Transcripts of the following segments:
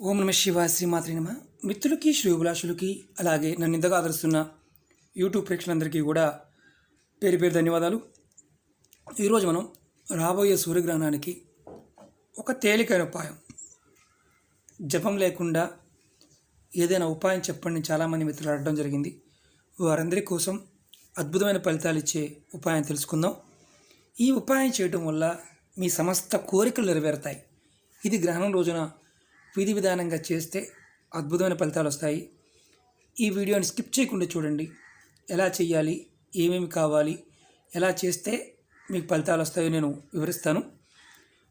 ఓం నమ శివ శ్రీమాత్రి నమ. మిత్రులకి శ్రీభిలాషులకి అలాగే నన్ను ఇంతగా ఆదరిస్తున్న యూట్యూబ్ ప్రేక్షకులందరికీ కూడా పేరు పేరు ధన్యవాదాలు. ఈరోజు మనం రాబోయే సూర్యగ్రహణానికి ఒక తేలికైన ఉపాయం. జపం లేకుండా ఏదైనా ఉపాయం చెప్పండి చాలామంది మిత్రులు అడగడం జరిగింది. వారందరి కోసం అద్భుతమైన ఫలితాలు ఇచ్చే ఉపాయం తెలుసుకుందాం. ఈ ఉపాయం చేయటం వల్ల మీ సమస్త కోరికలు నెరవేరుతాయి. ఇది గ్రహణం రోజున విధి విధానంగా చేస్తే అద్భుతమైన ఫలితాలు వస్తాయి. ఈ వీడియోని స్కిప్ చేయకుండా చూడండి. ఎలా చేయాలి? ఏమేమి కావాలి? ఎలా చేస్తే మీకు ఫలితాలు వస్తాయో నేను వివరిస్తాను.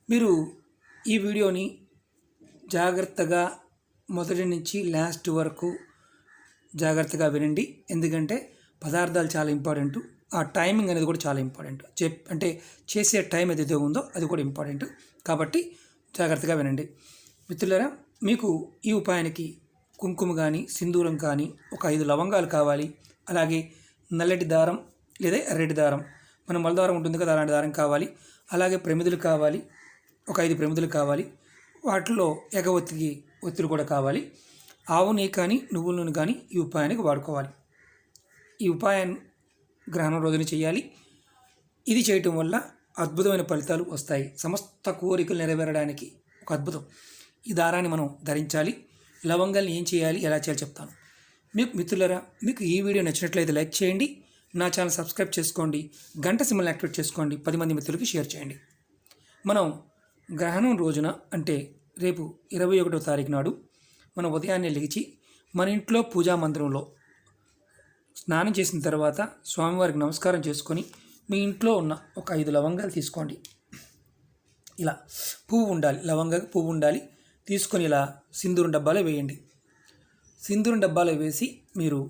మీరు ఈ వీడియోని జాగ్రత్తగా మొదటి నుంచి లాస్ట్ వరకు జాగ్రత్తగా వినండి. ఎందుకంటే పదార్థాలు చాలా ఇంపార్టెంట్. ఆ టైమింగ్ అనేది కూడా చాలా ఇంపార్టెంట్. చెప్ అంటే చేసే టైం ఏదైతే ఉందో అది కూడా ఇంపార్టెంట్. కాబట్టి జాగ్రత్తగా వినండి. మిత్రులరా మీకు ఈ ఉపాయానికి కుంకుమ కానీ సింధూరం కానీ ఒక ఐదు లవంగాలు కావాలి. అలాగే నల్లటి దారం లేదా ఎర్రటి దారం. మన మల దారం ఉంటుంది కదా అలాంటి దారం కావాలి. అలాగే ప్రమిదులు కావాలి ఒక ఐదు ప్రమిదులు కావాలి. వాటిలో ఎగ ఒత్తికి కూడా కావాలి. ఆవు నెయ్యి కానీ నువ్వుల నూనె కానీ ఈ ఉపాయానికి వాడుకోవాలి. ఈ ఉపాయాన్ని గ్రహణం రోజున చేయాలి. ఇది చేయటం వల్ల అద్భుతమైన ఫలితాలు వస్తాయి. సమస్త కోరికలు నెరవేరడానికి ఒక అద్భుతం. ఈ దారాన్ని మనం ధరించాలి. లవంగాల్ని ఏం చేయాలి? ఎలా చేయాలి చెప్తాను. మీకు మిత్రులరా మీకు ఈ వీడియో నచ్చినట్లయితే లైక్ చేయండి. నా ఛానల్ సబ్స్క్రైబ్ చేసుకోండి. గంట సిమ్మల్ని యాక్టివేట్ చేసుకోండి. పది మంది మిత్రులకి షేర్ చేయండి. మనం గ్రహణం రోజున అంటే రేపు ఇరవై ఒకటో తారీఖు నాడు మనం ఉదయాన్నే లేచి మన ఇంట్లో పూజా మందిరంలో స్నానం చేసిన తర్వాత స్వామివారికి నమస్కారం చేసుకొని మీ ఇంట్లో ఉన్న ఒక ఐదు లవంగాలు తీసుకోండి. ఇలా పువ్వు ఉండాలి. లవంగాకి పువ్వు ఉండాలి. తీసుకొని ఇలా సింధూరం డబ్బాలో వేయండి. సింధూరం డబ్బాలో వేసి మీరు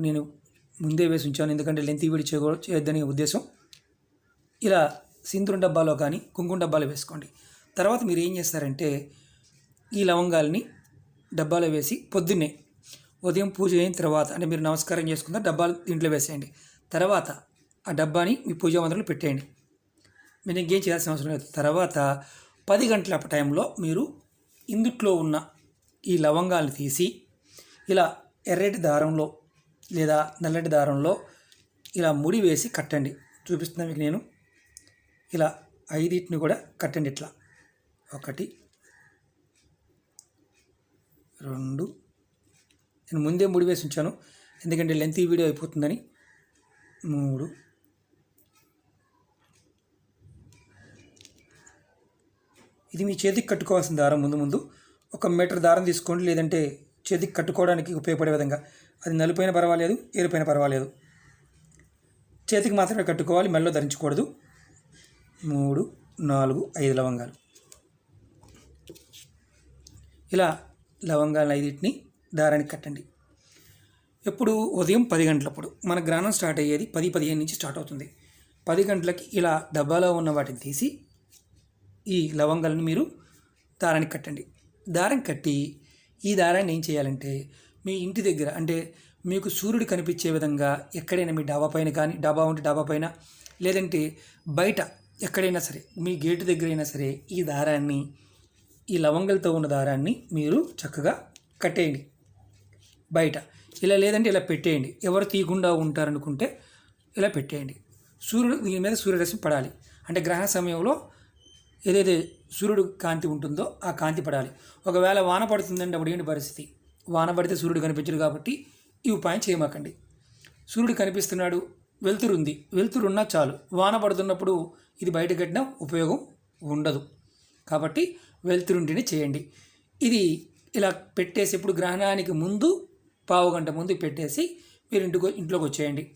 నేను ముందే వేసి ఉంచాను. ఎందుకంటే లెంత్ వీడి చేయకూ చేయొద్దనే ఉద్దేశం. ఇలా సింధూరం డబ్బాలో కానీ కుంకుమ డబ్బాలో వేసుకోండి. తర్వాత మీరు ఏం చేస్తారంటే ఈ లవంగాల్ని డబ్బాలో వేసి పొద్దున్నే ఉదయం పూజ అయిన తర్వాత అంటే మీరు నమస్కారం చేసుకున్న డబ్బాలు దీంట్లో వేసేయండి. తర్వాత ఆ డబ్బాని మీ పూజా మందిరంలో పెట్టేయండి. మీరు ఇంకేం చేయాల్సిన అవసరం లేదు. తర్వాత పది గంటల టైంలో మీరు ఇందుట్లో ఉన్న ఈ లవంగాలు తీసి ఇలా ఎర్రటి దారంలో లేదా నల్లటి దారంలో ఇలా ముడి వేసి కట్టండి. చూపిస్తున్నా మీకు నేను. ఇలా ఐదింటిని కూడా కట్టండి ఇట్లా. ఒకటి రెండు. నేను ముందే ముడి వేసి ఉంచాను. ఎందుకంటే లెంత్ వీడియో అయిపోతుందని. మూడు ఇది మీ చేతికి కట్టుకోవాల్సిన దారం. ముందు ముందు ఒక మీటర్ దారం తీసుకోండి లేదంటే చేతికి కట్టుకోవడానికి ఉపయోగపడే విధంగా. అది నలుపైన పర్వాలేదు ఏరుపైన పర్వాలేదు. చేతికి మాత్రమే కట్టుకోవాలి మెల్లో ధరించకూడదు. మూడు నాలుగు ఐదు లవంగాలు. ఇలా లవంగాలు ఐదింటిని దారానికి కట్టండి. ఎప్పుడు? ఉదయం పది గంటలప్పుడు. మన గ్రహణం స్టార్ట్ అయ్యేది పది పదిహేను నుంచి స్టార్ట్ అవుతుంది. పది గంటలకి ఇలా డబ్బాలో ఉన్న వాటిని తీసి ఈ లవంగాలను మీరు దారానికి కట్టండి. దారం కట్టి ఈ దారాన్ని ఏం చేయాలంటే మీ ఇంటి దగ్గర అంటే మీకు సూర్యుడు కనిపించే విధంగా ఎక్కడైనా మీ డాబా పైన కానీ డాబా ఉంటే డాబా పైన లేదంటే బయట ఎక్కడైనా సరే మీ గేటు దగ్గర అయినా సరే ఈ దారాన్ని ఈ లవంగలతో ఉన్న దారాన్ని మీరు చక్కగా కట్టేయండి. బయట ఇలా లేదంటే ఇలా పెట్టేయండి. ఎవరు తీయకుండా ఉంటారనుకుంటే ఇలా పెట్టేయండి. సూర్యుడు దీని మీద సూర్యరశ్మి పడాలి. అంటే గ్రహణ సమయంలో ఏదైతే సూర్యుడు కాంతి ఉంటుందో ఆ కాంతి పడాలి. ఒకవేళ వాన పడుతుందంటే అప్పుడు ఏంటి పరిస్థితి? వాన పడితే సూర్యుడు కనిపించడు కాబట్టి ఈ ఉపాయం చేయమాకండి. సూర్యుడు కనిపిస్తున్నాడు వెలుతురు ఉంది. వెలుతురు ఉన్నా చాలు. వాన పడుతున్నప్పుడు ఇది బయట కట్టిన ఉపయోగం ఉండదు. కాబట్టి వెలుతురుంటిని చేయండి. ఇది ఇలా పెట్టేసి ఇప్పుడు గ్రహణానికి ముందు పావు గంట ముందు పెట్టేసి మీరు ఇంటికి ఇంట్లోకి వచ్చేయండి.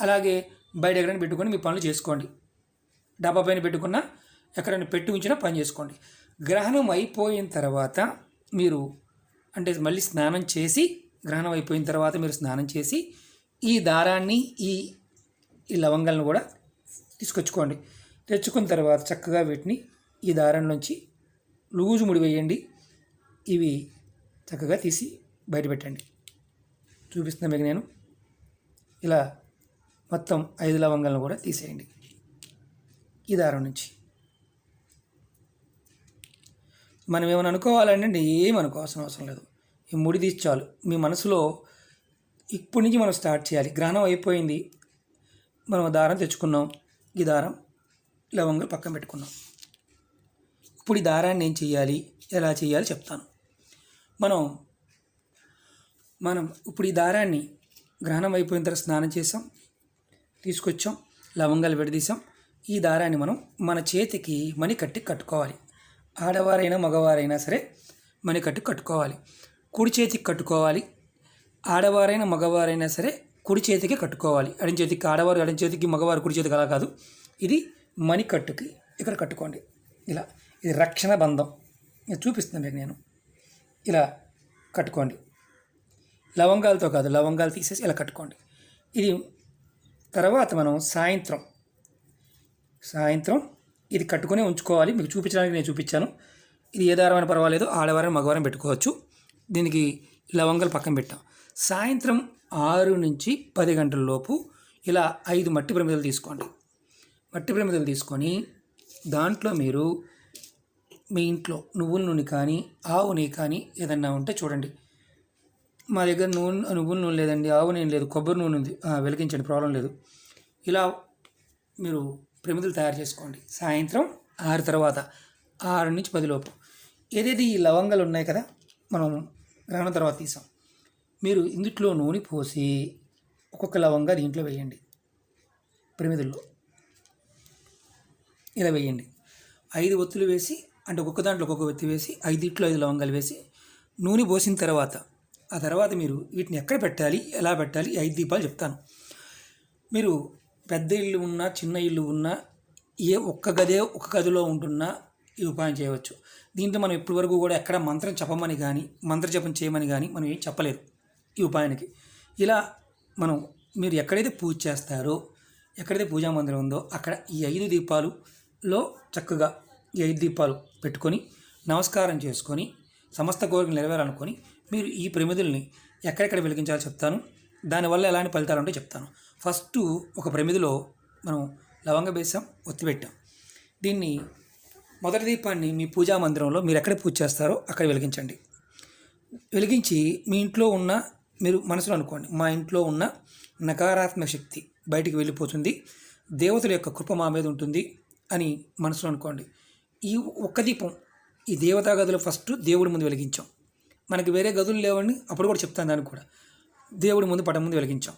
అలాగే బయట ఎక్కడైనా పెట్టుకొని మీ పనులు చేసుకోండి. డబ్బా పైన పెట్టుకున్న ఎక్కడైనా పెట్టి ఉంచినా పని చేసుకోండి. గ్రహణం అయిపోయిన తర్వాత మీరు అంటే మళ్ళీ స్నానం చేసి గ్రహణం అయిపోయిన తర్వాత మీరు స్నానం చేసి ఈ దారాన్ని ఈ ఈ లవంగాలను కూడా తీసుకొచ్చుకోండి. తెచ్చుకున్న తర్వాత చక్కగా వీటిని ఈ దారంలోంచి లూజు ముడి వేయండి. ఇవి చక్కగా తీసి బయట పెట్టండి చూపిస్తున్నా మీకు నేను. ఇలా మొత్తం ఐదు లవంగాలను కూడా తీసేయండి. ఈ దారం నుంచి. మనం ఏమైనా అనుకోవాలంటే ఏం అనుకోవాల్సిన అవసరం లేదు. ఈ ముడి తీసి చాలు. మీ మనసులో ఇప్పటి నుంచి మనం స్టార్ట్ చేయాలి. గ్రహణం అయిపోయింది. మనం దారం తెచ్చుకున్నాం. ఈ దారం లవంగా పక్కన పెట్టుకున్నాం. ఇప్పుడు ఈ దారాన్ని ఏం చేయాలి ఎలా చేయాలి చెప్తాను. మనం మనం ఇప్పుడు ఈ దారాన్ని గ్రహణం అయిపోయిన తర్వాత స్నానం చేసాం. తీసుకొచ్చాం. లవంగాలు విడదీసాం. ఈ దారాన్ని మనం మన చేతికి మణి కట్టి కట్టుకోవాలి. ఆడవారైనా మగవారైనా సరే మణికట్టు కట్టుకోవాలి. కుడి చేతికి కట్టుకోవాలి. ఆడవారైనా మగవారైనా సరే కుడి చేతికి కట్టుకోవాలి. ఎడం చేతికి ఆడవారు ఎడం చేతికి మగవారు కుడి చేతికి అలా కాదు. ఇది మణికట్టుకి ఇక్కడ కట్టుకోండి. ఇలా ఇది రక్షణ బంధం. ఇది చూపిస్తాను మీకు నేను. ఇలా కట్టుకోండి. లవంగాలతో కాదు లవంగాలు తీసేసి ఇలా కట్టుకోండి. ఇది తర్వాత మనం సాయంత్రం సాయంత్రం ఇది కట్టుకునే ఉంచుకోవాలి. మీకు చూపించడానికి నేను చూపించాను. ఇది ఏ దారమైనా పర్వాలేదు. ఆడవారం మగవారం పెట్టుకోవచ్చు. దీనికి లవంగాలు పక్కన పెట్టాం. సాయంత్రం ఆరు నుంచి పది గంటల లోపు ఇలా ఐదు మట్టి ప్రమిదలు తీసుకోండి. మట్టి ప్రమిదలు తీసుకొని దాంట్లో మీరు మీ ఇంట్లో నువ్వుల నూనె కానీ ఆవు నెయ్యి కానీ ఏదన్నా ఉంటే చూడండి. మా దగ్గర నూనె నువ్వుల నూనె లేదండి ఆవు నూనె లేదు కొబ్బరి నూనె ఉంది. వెలిగించండి ప్రాబ్లం లేదు. ఇలా మీరు ప్రమిదలు తయారు చేసుకోండి. సాయంత్రం ఆరు తర్వాత ఆరు నుంచి పదిలోపు ఏదైతే ఈ లవంగాలు ఉన్నాయి కదా మనం గ్రహణం తర్వాత తీసాం. మీరు ఇందుట్లో నూనె పోసి ఒక్కొక్క లవంగా దీంట్లో వేయండి. ప్రమిదల్లో ఇలా వేయండి. ఐదు ఒత్తులు వేసి అంటే ఒక్కొక్క దాంట్లో ఒక్కొక్క ఒత్తి వేసి ఐదిట్లో ఐదు లవంగాలు వేసి నూనె పోసిన తర్వాత ఆ తర్వాత మీరు వీటిని ఎక్కడ పెట్టాలి ఎలా పెట్టాలి ఐదు దీపాలు చెప్తాను. మీరు పెద్ద ఇల్లు ఉన్నా చిన్న ఇల్లు ఉన్నా ఏ ఒక్క గదే ఒక గదిలో ఉంటున్నా ఈ ఉపాయం చేయవచ్చు. దీంతో మనం ఇప్పటి వరకు కూడా ఎక్కడ మంత్రం చెప్పమని కానీ మంత్ర జపం చేయమని కానీ మనం ఏం చెప్పలేదు ఈ ఉపాయానికి. ఇలా మనం మీరు ఎక్కడైతే పూజ చేస్తారో ఎక్కడైతే పూజా మందిరం ఉందో అక్కడ ఈ ఐదు దీపాలులో చక్కగా ఈ ఐదు దీపాలు పెట్టుకొని నమస్కారం చేసుకొని సమస్త కోరికలు నెరవేరాలనుకొని మీరు ఈ ప్రమిదుల్ని ఎక్కడెక్కడ వెలిగించాలో చెప్తాను. దానివల్ల ఎలాంటి ఫలితాలు ఉంటే చెప్తాను. ఫస్ట్ ఒక ప్రమిదిలో మనం లవంగ బేసం ఒత్తిపెట్టాం. దీన్ని మొదటి దీపాన్ని మీ పూజా మందిరంలో మీరు ఎక్కడ పూజ చేస్తారో అక్కడ వెలిగించండి. వెలిగించి మీ ఇంట్లో ఉన్న మీరు మనసులో అనుకోండి మా ఇంట్లో ఉన్న నకారాత్మక శక్తి బయటికి వెళ్ళిపోతుంది దేవతల యొక్క కృప మా మీద ఉంటుంది అని మనసులో అనుకోండి. ఈ ఒక్క దీపం ఈ దేవతా గదులు ఫస్ట్ దేవుడి ముందు వెలిగించాం. మనకి వేరే గదులు లేవని అప్పుడు కూడా చెప్తాను దానికి కూడా. దేవుడి ముందు పటం ముందు వెలిగించాం.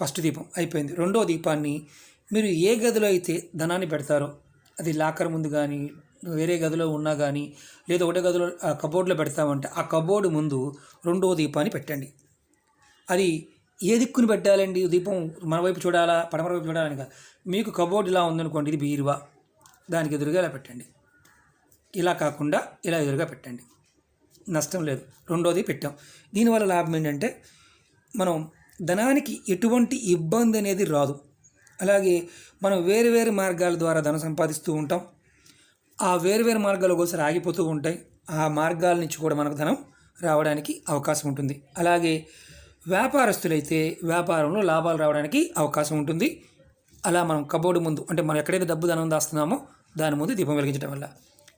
ఫస్ట్ దీపం అయిపోయింది. రెండో దీపాన్ని మీరు ఏ గదిలో అయితే ధనాన్ని పెడతారో అది లాకర్ ముందు కానీ వేరే గదిలో ఉన్నా కానీ లేదా ఒకటే గదిలో ఆ కబోర్డ్లో పెడతామంటే ఆ కబోర్డు ముందు రెండో దీపాన్ని పెట్టండి. అది ఏ దిక్కుని పెట్టాలండి దీపం? మన వైపు చూడాలా? పడమర వైపు చూడాలని కాదు. మీకు కబోర్డ్ ఇలా ఉందనుకోండి ఇది బీరువా. దానికి ఎదురుగా ఇలా పెట్టండి. ఇలా కాకుండా ఇలా ఎదురుగా పెట్టండి. నష్టం లేదు. రెండోది పెట్టాం. దీనివల్ల లాభం ఏంటంటే మనం ధనానికి ఎటువంటి ఇబ్బంది అనేది రాదు. అలాగే మనం వేరు వేరు మార్గాల ద్వారా ధనం సంపాదిస్తూ ఉంటాం. ఆ వేరు వేరు మార్గాలు ఒకసారి ఆగిపోతూ ఉంటాయి. ఆ మార్గాల నుంచి కూడా మనకు ధనం రావడానికి అవకాశం ఉంటుంది. అలాగే వ్యాపారస్తులైతే వ్యాపారంలో లాభాలు రావడానికి అవకాశం ఉంటుంది. అలా మనం కబోర్డు ముందు అంటే మనం ఎక్కడైతే డబ్బు ధనం దాస్తున్నామో దాని ముందు దీపం వెలిగించడం వల్ల.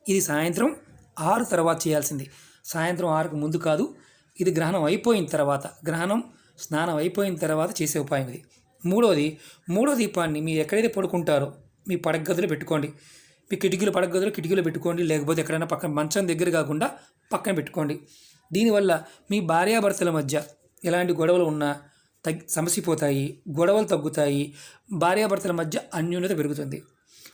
ఇది సాయంత్రం ఆరు తర్వాత చేయాల్సింది. సాయంత్రం ఆరుకు ముందు కాదు ఇది గ్రహణం అయిపోయిన తర్వాత. గ్రహణం స్నానం అయిపోయిన తర్వాత చేసే ఉపాయం ఇది. మూడోది మూడో దీపాన్ని మీరు ఎక్కడైతే పడుకుంటారో మీ పడగదిలో పెట్టుకోండి. మీ కిటికీలు పడగదిలో కిటికీలో పెట్టుకోండి. లేకపోతే ఎక్కడైనా పక్కన మంచం దగ్గర కాకుండా పక్కన పెట్టుకోండి. దీనివల్ల మీ భార్యాభర్తల మధ్య ఎలాంటి గొడవలు ఉన్నా తగ్గి సమసిపోతాయి గొడవలు తగ్గుతాయి భార్యాభర్తల మధ్య అన్యూన్యత పెరుగుతుంది.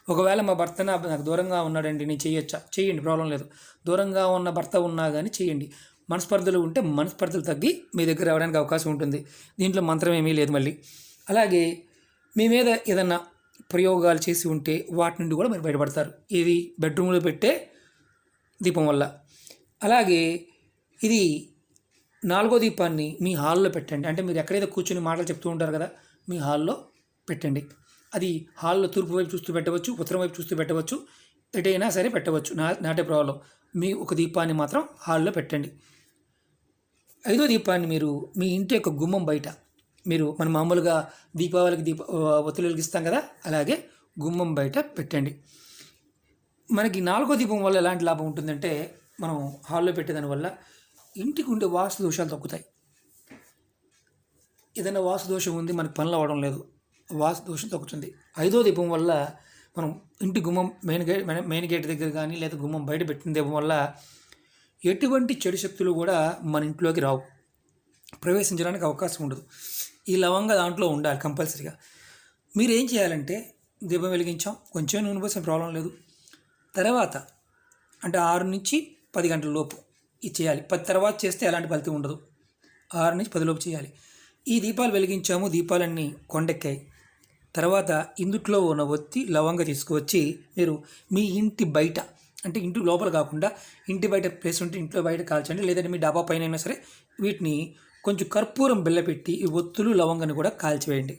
ఒకవేళ మా భర్త నాకు దూరంగా ఉన్నాడండి నేను చేయొచ్చా? చేయండి ప్రాబ్లం లేదు. దూరంగా ఉన్న భర్త ఉన్నా కానీ చేయండి. మనస్పర్ధలు ఉంటే మనస్పర్ధలు తగ్గి మీ దగ్గర రావడానికి అవకాశం ఉంటుంది. దీంట్లో మంత్రం ఏమీ లేదు మళ్ళీ. అలాగే మీ మీద ఏదన్నా ప్రయోగాలు చేసి ఉంటే వాటి నుండి కూడా మీరు బయటపడతారు. ఇది బెడ్రూమ్లో పెట్టే దీపం వల్ల. అలాగే ఇది నాలుగో దీపాన్ని మీ హాల్లో పెట్టండి. అంటే మీరు ఎక్కడైతే కూర్చొని మాటలు చెప్తూ ఉంటారు కదా మీ హాల్లో పెట్టండి. అది హాల్లో తూర్పు వైపు చూస్తూ పెట్టవచ్చు ఉత్తరం వైపు చూస్తూ పెట్టవచ్చు. ఎటైనా సరే పెట్టవచ్చు. నా నాటే ప్రాబ్లం. మీ ఒక దీపాన్ని మాత్రం హాల్లో పెట్టండి. ఐదో దీపాన్ని మీరు మీ ఇంటి యొక్క గుమ్మం బయట మీరు మన మామూలుగా దీపావళికి దీప ఒత్తులు వెలిగిస్తాం కదా అలాగే గుమ్మం బయట పెట్టండి. మనకి నాలుగో దీపం వల్ల ఎలాంటి లాభం ఉంటుందంటే మనం హాల్లో పెట్టేదాని వల్ల ఇంటికి ఉండే వాస్తు దోషాలు తగ్గుతాయి. ఏదైనా వాస్తు దోషం ఉంది మనకి పనులు అవ్వడం లేదు వాస్తు దోషం తగ్గుతుంది. ఐదో దీపం వల్ల మనం ఇంటి గుమ్మం మెయిన్ గేట్ మెయిన్ గేట్ దగ్గర కానీ లేదా గుమ్మం బయట పెట్టిన దీపం వల్ల ఎటువంటి చెడు శక్తులు కూడా మన ఇంట్లోకి రావు. ప్రవేశించడానికి అవకాశం ఉండదు. ఈ లవంగా దాంట్లో ఉండాలి కంపల్సరీగా. మీరు ఏం చేయాలంటే దీపం వెలిగించాం కొంచెం నూనె పోసిన ప్రాబ్లం లేదు. తర్వాత అంటే ఆరు నుంచి పది గంటల లోపు ఇది చేయాలి. పది తర్వాత చేస్తే ఎలాంటి ఫలితం ఉండదు. ఆరు నుంచి పదిలోపు చేయాలి. ఈ దీపాలు వెలిగించాము దీపాలన్నీ కొండెక్కాయి. తర్వాత ఇందుట్లో ఉన్న ఒత్తి లవంగా తీసుకువచ్చి మీరు మీ ఇంటి బయట అంటే ఇంటి లోపల కాకుండా ఇంటి బయట ప్లేస్ ఉంటే ఇంట్లో బయట కాల్చండి లేదంటే మీ డాబా పైన అయినా సరే వీటిని కొంచెం కర్పూరం బెల్లపెట్టి ఈ ఒత్తులు లవంగాన్ని కూడా కాల్చివేయండి.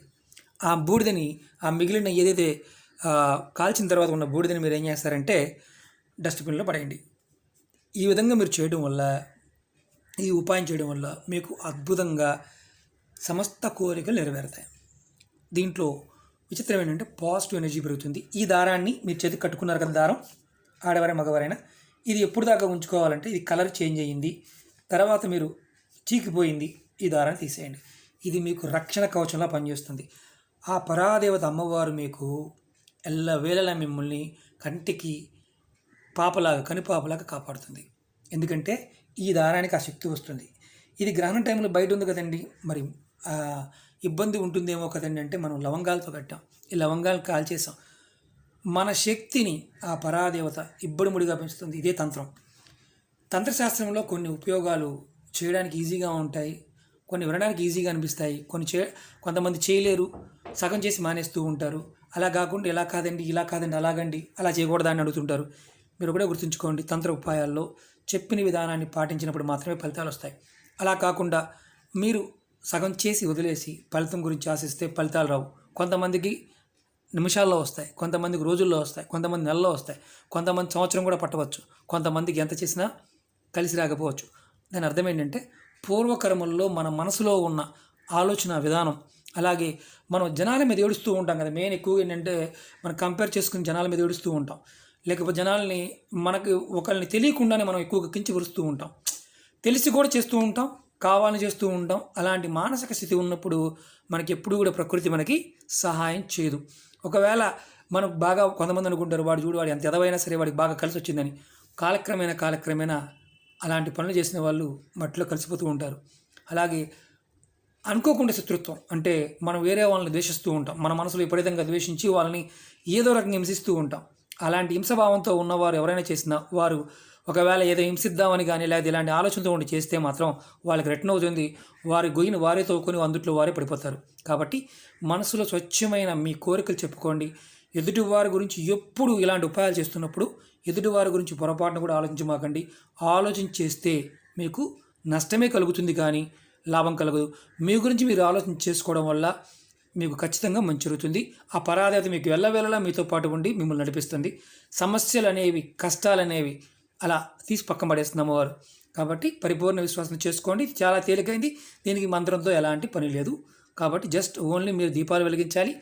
ఆ బూడిదని ఆ మిగిలిన ఏదైతే కాల్చిన తర్వాత ఉన్న బూడిదని మీరు ఏం చేస్తారంటే డస్ట్బిన్లో పడేయండి. ఈ విధంగా మీరు చేయడం వల్ల ఈ ఉపాయం చేయడం వల్ల మీకు అద్భుతంగా సమస్త కోరికలు నెరవేరుతాయి. దీంట్లో విచిత్రం ఏంటంటే పాజిటివ్ ఎనర్జీ పెరుగుతుంది. ఈ దారాన్ని మీరు చేతికి కట్టుకున్నారు కదా దారం ఆడవారే మగవారైనా ఇది ఎప్పుడు దాకా ఉంచుకోవాలంటే ఇది కలర్ చేంజ్ అయ్యింది. తర్వాత మీరు చీకిపోయింది ఈ దారాన్ని తీసేయండి. ఇది మీకు రక్షణ కవచంలా పనిచేస్తుంది. ఆ పరాదేవత అమ్మవారు మీకు ఎల్లవేళలా మిమ్మల్ని కంటికి పాపలాగా కనుపాపలాగా కాపాడుతుంది. ఎందుకంటే ఈ దారానికి ఆ శక్తి వస్తుంది. ఇది గ్రహణం టైంలో బయట ఉంది కదండి. మరి ఇబ్బంది ఉంటుందేమో కదండి అంటే మనం లవంగాలతో కట్టాం. ఈ లవంగాలు కాల్చేసాం. మన శక్తిని ఆ పరాదేవత ఇబ్బడిముడిగా పెంచుతుంది ఇదే తంత్రం. తంత్రశాస్త్రంలో కొన్ని ఉపయోగాలు చేయడానికి ఈజీగా ఉంటాయి కొన్ని వినడానికి ఈజీగా అనిపిస్తాయి కొన్ని చే కొంతమంది చేయలేరు సగం చేసి మానేస్తూ ఉంటారు. అలా కాకుండా ఇలా కాదండి ఇలా కాదండి అలాగండి అలా చేయకూడదని అడుగుతుంటారు. మీరు కూడా గుర్తుంచుకోండి తంత్ర ఉపాయాల్లో చెప్పిన విధానాన్ని పాటించినప్పుడు మాత్రమే ఫలితాలు వస్తాయి. అలా కాకుండా మీరు సగం చేసి వదిలేసి ఫలితం గురించి ఆశిస్తే ఫలితాలు రావు. కొంతమందికి నిమిషాల్లో వస్తాయి కొంతమందికి రోజుల్లో వస్తాయి కొంతమంది నెలలో వస్తాయి కొంతమంది సంవత్సరం కూడా పట్టవచ్చు కొంతమందికి ఎంత చేసినా కలిసి రాకపోవచ్చు. దాని అర్థం ఏంటంటే పూర్వకర్మల్లో మన మనసులో ఉన్న ఆలోచన విధానం అలాగే మనం జనాల మీద ఏడుస్తూ ఉంటాం కదా. మెయిన్ ఎక్కువగా ఏంటంటే మనం కంపేర్ చేసుకుని జనాల మీద ఏడుస్తూ ఉంటాం. లేకపోతే జనాల్ని మనకి ఒకరిని తెలియకుండానే మనం ఎక్కువగా కించపరుస్తూ ఉంటాం. తెలిసి కూడా చేస్తూ ఉంటాం కావాలని చేస్తూ ఉంటాం. అలాంటి మానసిక స్థితి ఉన్నప్పుడు మనకి ఎప్పుడు కూడా ప్రకృతి మనకి సహాయం చేయదు. ఒకవేళ మనం బాగా కొంతమంది అనుకుంటారు వాడు చూడు వాడు ఎంత ఎదవైనా సరే వాడికి బాగా కలిసి వచ్చిందని. కాలక్రమేణా కాలక్రమేణా అలాంటి పనులు చేసిన వాళ్ళు మట్టిలో కలిసిపోతూ ఉంటారు. అలాగే అనుకోకుండా శత్రుత్వం అంటే మనం వేరే వాళ్ళని ద్వేషిస్తూ ఉంటాం. మన మనసులో విపరీతంగా ద్వేషించి వాళ్ళని ఏదో రకంగా హింసిస్తూ ఉంటాం. అలాంటి హింసభావంతో ఉన్నవారు ఎవరైనా చేసినా వారు ఒకవేళ ఏదో హింసిద్దామని కానీ లేదా ఇలాంటి ఆలోచనతో ఉండి చేస్తే మాత్రం వాళ్ళకి రిటర్న్ అవుతుంది. వారి గొయ్యిని వారే తోకొని అందుట్లో వారే పడిపోతారు. కాబట్టి మనసులో స్వచ్ఛమైన మీ కోరికలు చెప్పుకోండి. ఎదుటివారి గురించి ఎప్పుడు ఇలాంటి ఉపాయాలు చేస్తున్నప్పుడు ఎదుటివారి గురించి పొరపాటును కూడా ఆలోచించమాకండి. ఆలోచన చేస్తే మీకు నష్టమే కలుగుతుంది కానీ లాభం కలగదు. మీ గురించి మీరు ఆలోచన చేసుకోవడం వల్ల మీకు ఖచ్చితంగా మంచి జరుగుతుంది. ఆ పరాధత మీకు వెళ్ళవేళలా మీతో పాటు ఉండి మిమ్మల్ని నడిపిస్తుంది. సమస్యలు అనేవి కష్టాలు అనేవి అలా తీసి పక్కన పడేస్తుంది వారు. కాబట్టి పరిపూర్ణ విశ్వాసం చేసుకోండి. ఇది చాలా తేలికైంది. దీనికి మంత్రంతో ఎలాంటి పని లేదు. కాబట్టి జస్ట్ ఓన్లీ మీరు దీపాలు వెలిగించాలి.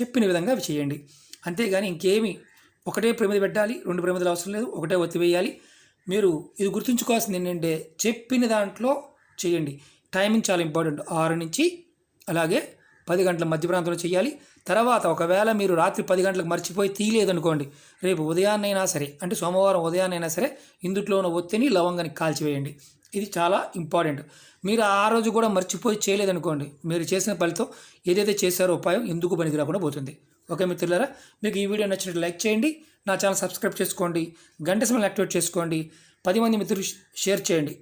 చెప్పిన విధంగా అవి చేయండి. అంతేగాని ఇంకేమి ఒకటే ప్రమిది పెట్టాలి. రెండు ప్రమిదలు అవసరం లేదు. ఒకటే ఒత్తి వేయాలి. మీరు ఇది గుర్తుంచుకోవాల్సింది ఏంటంటే చెప్పిన దాంట్లో చేయండి. టైమింగ్ చాలా ఇంపార్టెంట్. ఆరు నుంచి అలాగే పది గంటల మధ్య ప్రాంతంలో చేయాలి తర్వాత ఒకవేళ మీరు రాత్రి పది గంటలకు మర్చిపోయి తీయలేదనుకోండి రేపు ఉదయాన్నైనా సరే అంటే సోమవారం ఉదయాన్నైనా సరే ఇందుట్లో ఉన్న ఒత్తిని లవంగాన్ని కాల్చివేయండి. ఇది చాలా ఇంపార్టెంట్. మీరు ఆ రోజు కూడా మర్చిపోయి చేయలేదనుకోండి మీరు చేసిన ఫలితం ఏదైతే చేశారో ఉపాయం ఎందుకు పనికి రాకుండా పోతుంది. ఓకే మిత్రులారా మీకు ఈ వీడియో నచ్చినట్టు లైక్ చేయండి నా ఛానల్ సబ్స్క్రైబ్ చేసుకోండి గంట సమయం యాక్టివేట్ చేసుకోండి పది మంది మిత్రులు షేర్ చేయండి.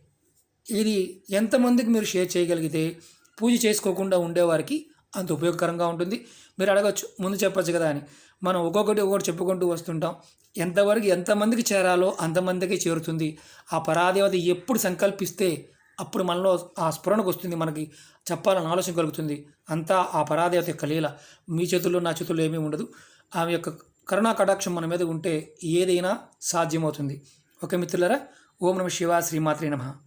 ఇది ఎంతమందికి మీరు షేర్ చేయగలిగితే పూజ చేసుకోకుండా ఉండేవారికి అంత ఉపయోగకరంగా ఉంటుంది. మీరు అడగచ్చు ముందు చెప్పచ్చు కదా అని. మనం ఒక్కొక్కటి ఒక్కొక్కటి చెప్పుకుంటూ వస్తుంటాం. ఎంతవరకు ఎంతమందికి చేరాలో అంతమందికి చేరుతుంది. ఆ పరాదేవత ఎప్పుడు సంకల్పిస్తే అప్పుడు మనలో ఆ స్ఫురణకు వస్తుంది. మనకి చెప్పాలని ఆలోచన కలుగుతుంది. అంతా ఆ పరాదేవత యొక్క లీల. మీ చేతుల్లో నా చేతుల్లో ఏమీ ఉండదు. ఆమె యొక్క కరుణా కటాక్షం మన మీద ఉంటే ఏదైనా సాధ్యమవుతుంది. ఓకే మిత్రులరా ఓం నమ శివ శ్రీమాత్రి నమః.